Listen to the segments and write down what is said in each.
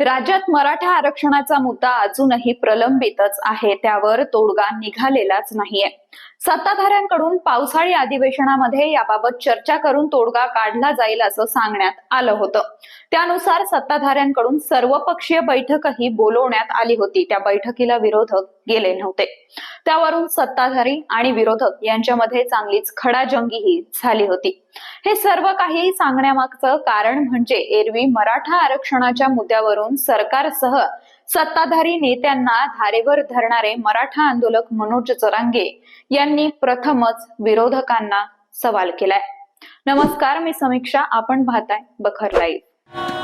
राज्यात मराठा आरक्षणाचा मुद्दा अजूनही प्रलंबितच आहे. त्यावर तोडगा निघालेलाच नाहीये. सत्ताधाऱ्यांकडून पावसाळी अधिवेशनामध्ये याबाबत चर्चा करून तोडगा काढला जाईल असं सांगण्यात आलं होतं. त्यानुसार सत्ताधाऱ्यांकडून सर्वपक्षीय बैठकही बोलवण्यात आली होती. त्या बैठकीला विरोधक गेले नव्हते. त्यावरून सत्ताधारी आणि विरोधक यांच्यामध्ये चांगलीच खडाजंगीही झाली होती. हे सर्व काही सांगण्यामागचं कारण म्हणजे एरवी मराठा आरक्षणाच्या मुद्द्यावरून सरकारसह सत्ताधारी नेत्यांना धारेवर धरणारे मराठा आंदोलक मनोज चरांगे यांनी प्रथमच विरोधकांना सवाल केलाय. नमस्कार मी समीक्षा. आपण पाहताय बखर लाईव्ह.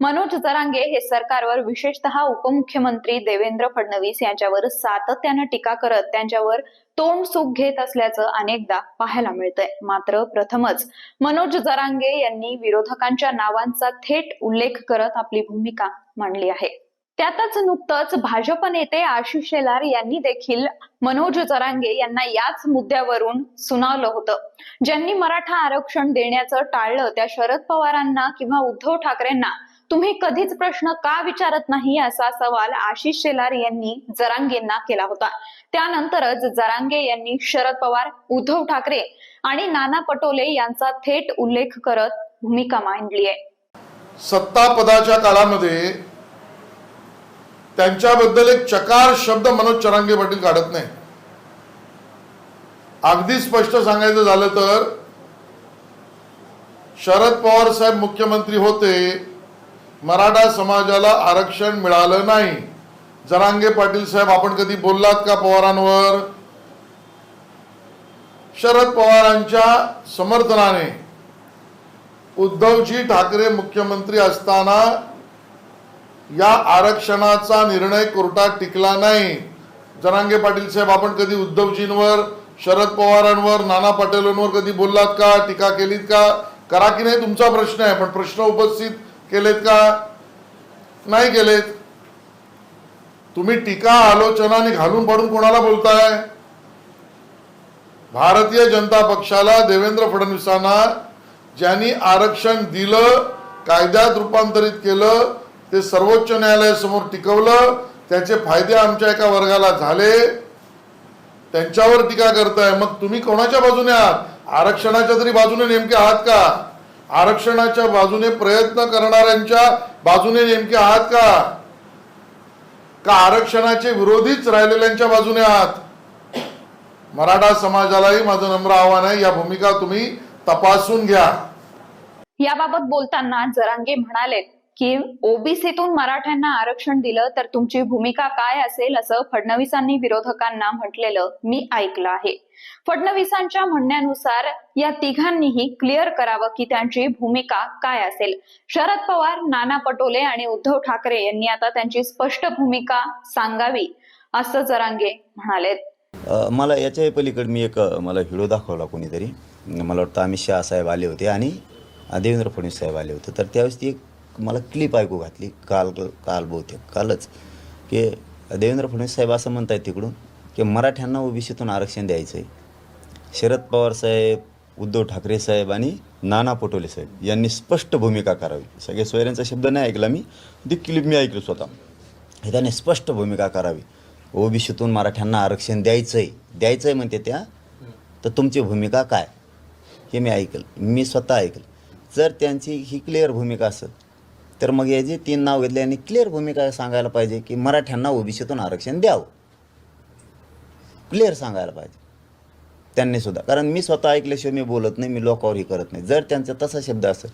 मनोज जरांगे हे सरकारवर विशेषतः उपमुख्यमंत्री देवेंद्र फडणवीस यांच्यावर सातत्यानं टीका करत त्यांच्यावर तोंड सुख घेत असल्याचं अनेकदा पाहायला मिळतंय. मात्र प्रथमच मनोज जरांगे यांनी विरोधकांच्या नावांचा थेट उल्लेख करत आपली भूमिका मांडली आहे. त्यातच नुकतंच भाजप नेते आशिष शेलार यांनी देखील मनोज जरांगे यांना याच मुद्द्यावरून सुनावलं होतं. ज्यांनी मराठा आरक्षण देण्याचं टाळलं त्या शरद पवारांना किंवा उद्धव ठाकरेंना तुम्ही कधीच प्रश्न का विचारत नाही असा सवाल आशिष शेलार यांनी जरांगेंना केला होता. त्यानंतरच जरांगे यांनी शरद पवार उद्धव ठाकरे आणि नाना पटोले यांचा थेट उल्लेख करत भूमिका मांडली आहे. सत्ता पदाच्या काळामध्ये त्यांच्याबद्दल एक चकार शब्द मनोज चरांगे पाटील काढत नाही. अगदी स्पष्ट सांगायचं झालं तर शरद पवार साहेब मुख्यमंत्री होते मराठा समाजाला आरक्षण मिळालं नाही. जरांगे पाटील साहेब आपण कधी बोललात का पवारांवर? शरद पवारांच्या समर्थनाने उद्धवजी ठाकरे मुख्यमंत्री असताना या आरक्षणाचा निर्णय कोर्टात टिकला नाही. जरांगे पाटील साहेब आपण कधी उद्धवजींवर शरद पवारांवर नाना पटेलांवर कधी बोललात का? टीका केलीत का? करा की नाही? तुमचा प्रश्न आहे पण प्रश्न उपस्थित केलेत का? नाही केलेत. तुम्ही टीका आलोचनाने घालून पाडून कोणाला बोलताय? भारतीय जनता पक्षाला देवेंद्र फडणवीसांना ज्यांनी आरक्षण दिलं कायद्यात रूपांतरित केलं ते सर्वोच्च न्यायालयासमोर टिकवलं त्याचे फायदे आमच्या एका वर्गाला झाले. त्यांच्यावर टीका करताय. मग तुम्ही कोणाच्या बाजूने आहात? आरक्षणाच्या तरी बाजूने नेमके आहात का? आरक्षणाच्या बाजूने प्रयत्न करणाऱ्यांच्या बाजूने नेमके आहात का? का आरक्षणाचे विरोधीच राहिलेल्यांच्या बाजूने आहात? मराठा समाजालाही माझं नम्र आव्हान आहे. या भूमिका तुम्ही तपासून घ्या. याबाबत बोलताना जरांगे म्हणाले की ओबीसीतून मराठ्यांना आरक्षण दिलं तर तुमची भूमिका काय असेल असं फडणवीसांनी विरोधकांना म्हटलेलं मी ऐकलं आहे. फडणवीसांच्या म्हणण्यानुसार या तिघांनीही क्लिअर करावं की त्यांची भूमिका काय असेल. शरद पवार नाना पटोले आणि उद्धव ठाकरे यांनी आता त्यांची स्पष्ट भूमिका सांगावी असं जरांगे म्हणालेत मला याच्याही पलीकडे मी एक मला व्हिडिओ दाखवला कोणीतरी. मला वाटतं अमित शहा साहेब आले होते आणि देवेंद्र फडणवीस साहेब आले होते. तर त्यावेळेस ती एक मला क्लिप ऐकू घातली काल काल बहुतेक कालच की देवेंद्र फडणवीस साहेब असं म्हणत आहेत तिकडून की मराठ्यांना ओबीसीतून आरक्षण द्यायचं आहे शरद पवार साहेब उद्धव ठाकरे साहेब आणि नाना पटोले साहेब यांनी स्पष्ट भूमिका करावी. सगळे सोयऱ्यांचा शब्द नाही ऐकला मी ती क्लिप मी ऐकली स्वतः. त्यांनी स्पष्ट भूमिका करावी. ओबीसीतून मराठ्यांना आरक्षण द्यायचं आहे द्यायचं आहे म्हणते त्या तर तुमची भूमिका काय? हे मी ऐकलं. मी स्वतः ऐकलं. जर त्यांची ही क्लिअर भूमिका असेल तर मग याची तीन नाव घेतले आणि क्लिअर भूमिका सांगायला पाहिजे की मराठ्यांना ओबीसीतून आरक्षण द्यावं. क्लिअर सांगायला पाहिजे. त्यांनी सुद्धा. कारण मी स्वतः ऐकल्याशिवाय मी बोलत नाही मी लोकावरही करत नाही. जर त्यांचा तसा शब्द असेल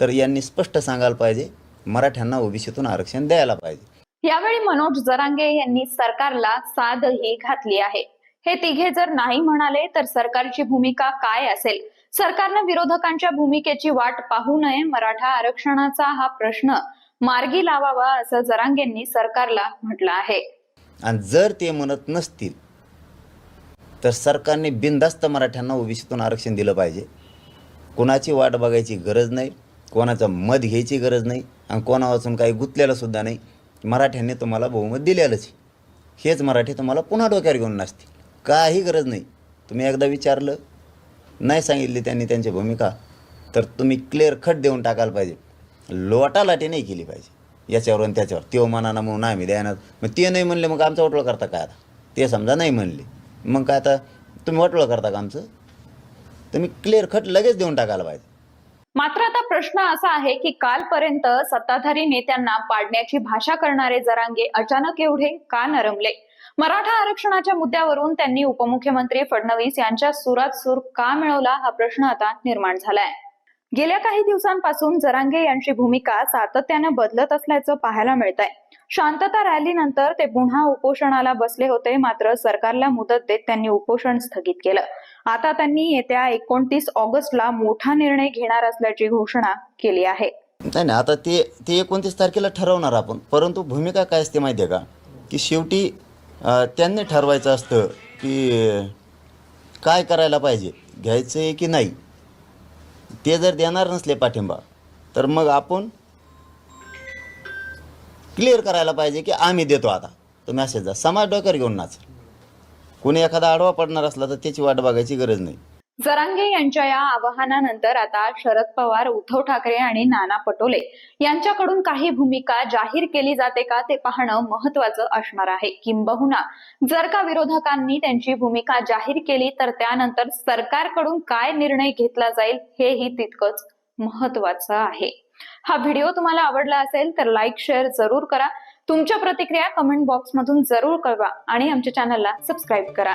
तर यांनी स्पष्ट सांगायला पाहिजे मराठ्यांना ओबीसीतून आरक्षण द्यायला पाहिजे. यावेळी मनोज जरांगे यांनी सरकारला साधही घातली आहे. हे तिघे जर नाही म्हणाले तर सरकारची भूमिका काय असेल? सरकारनं विरोधकांच्या भूमिकेची वाट पाहू नये. मराठा आरक्षणाचा हा प्रश्न मार्गी लावावा असं जरांगेंनी सरकारला म्हटलं आहे. आणि जर ते म्हणत नसतील तर सरकारने बिनधास्त मराठ्यांना ओबीसीतून आरक्षण दिलं पाहिजे. कोणाची वाट बघायची गरज नाही कोणाचं मत घ्यायची गरज नाही आणि कोणापासून काही गुंतलेलं सुद्धा नाही. मराठ्यांनी तुम्हाला बहुमत दिलेलंच हेच मराठी तुम्हाला पुन्हा डोक्यावर घेऊन नसतील काही गरज नाही. तुम्ही एकदा विचारलं नाही सांगितली त्यांनी त्यांची भूमिका तर तुम्ही क्लिअर खट देऊन टाकायला पाहिजे. लोटालाटी नाही केली पाहिजे. याच्यावर आणि त्याच्यावर. त्यो मनानं म्हणून आम्ही द्यायना मग ते नाही म्हणले मग आमचं वटवळ करता काय आता? ते समजा नाही म्हणले. मग काय आता तुम्ही वटवळ करता का आमचं? तुम्ही क्लिअर खट लगेच देऊन टाकायला पाहिजे. मात्र आता प्रश्न असा आहे की कालपर्यंत सत्ताधारी नेत्यांना पाडण्याची भाषा करणारे जरांगे अचानक एवढे का नरमले? मराठा आरक्षणाच्या मुद्द्यावरून त्यांनी उपमुख्यमंत्री फडणवीस यांच्या सुरात सूर का मिळवला हा प्रश्न आता निर्माण झालाय. गेल्या काही दिवसांपासून जरांगे यांची भूमिका सातत्यानं बदलत असल्याचं पाहायला मिळत आहे शांतता रॅलीनंतर ते पुन्हा उपोषणाला बसले होते मात्र सरकारला मुदत देत त्यांनी उपोषण स्थगित केलं. आता त्यांनी येत्या एकोणतीस ऑगस्टला मोठा निर्णय घेणार असल्याची घोषणा केली आहे. नाही नाही आता ते ते एकोणतीस तारखेला ठरवणार आपण. परंतु भूमिका काय असते माहिती आहे का? की शेवटी त्यांनी ठरवायचं असतं की काय करायला पाहिजे घ्यायचं आहे की नाही? ते जर देणार नसले पाठिंबा तर मग आपण क्लिअर करायला पाहिजे की आम्ही देतो आता. तो मेसेज जा. समाज डोक्यावर घेऊन नाच. कोणी एखादा आडवा पडणार असला तर त्याची वाट बघायची गरज नाही. जरांगे यांच्या या आवाहनानंतर आता शरद पवार उद्धव ठाकरे आणि नाना पटोले यांच्याकडून काही भूमिका जाहीर केली जाते का ते पाहणं महत्वाचं असणार आहे. किंबहुना जर का विरोधकांनी त्यांची भूमिका जाहीर केली तर त्यानंतर सरकारकडून काय निर्णय घेतला जाईल हेही तितकंच महत्वाचं आहे. हा व्हिडिओ तुम्हाला आवडला असेल तर लाईक शेअर जरूर करा. तुमच्या प्रतिक्रिया कमेंट बॉक्स मधून जरूर कळवा आणि आमच्या चॅनलला सबस्क्राईब करा.